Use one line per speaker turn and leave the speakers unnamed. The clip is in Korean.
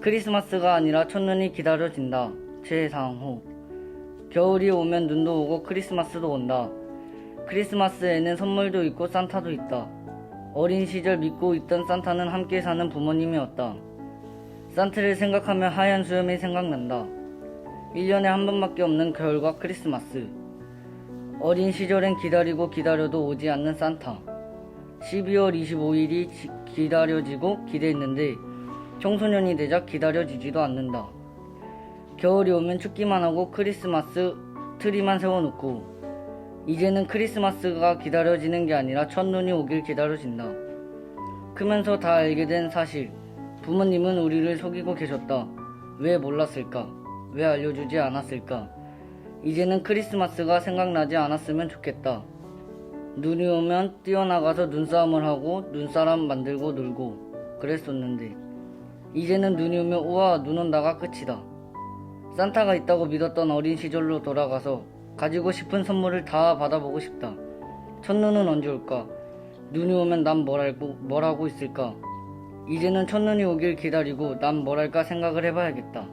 크리스마스가 아니라 첫눈이 기다려진다. 최상호. 겨울이 오면 눈도 오고 크리스마스도 온다. 크리스마스에는 선물도 있고 산타도 있다. 어린 시절 믿고 있던 산타는 함께 사는 부모님이었다. 산타를 생각하면 하얀 수염이 생각난다. 1년에 한 번밖에 없는 겨울과 크리스마스. 어린 시절엔 기다리고 기다려도 오지 않는 산타. 12월 25일이 기다려지고 기대했는데 청소년이 되자 기다려지지도 않는다. 겨울이 오면 춥기만 하고 크리스마스 트리만 세워놓고 이제는 크리스마스가 기다려지는 게 아니라 첫눈이 오길 기다려진다. 크면서 다 알게 된 사실. 부모님은 우리를 속이고 계셨다. 왜 몰랐을까? 왜 알려주지 않았을까? 이제는 크리스마스가 생각나지 않았으면 좋겠다. 눈이 오면 뛰어나가서 눈싸움을 하고 눈사람 만들고 놀고 그랬었는데 이제는 눈이 오면 우와 눈 온다가 끝이다. 산타가 있다고 믿었던 어린 시절로 돌아가서 가지고 싶은 선물을 다 받아보고 싶다. 첫눈은 언제 올까? 눈이 오면 난 뭘 알고 뭘 하고 있을까? 이제는 첫눈이 오길 기다리고 난 뭘 할까 생각을 해봐야겠다.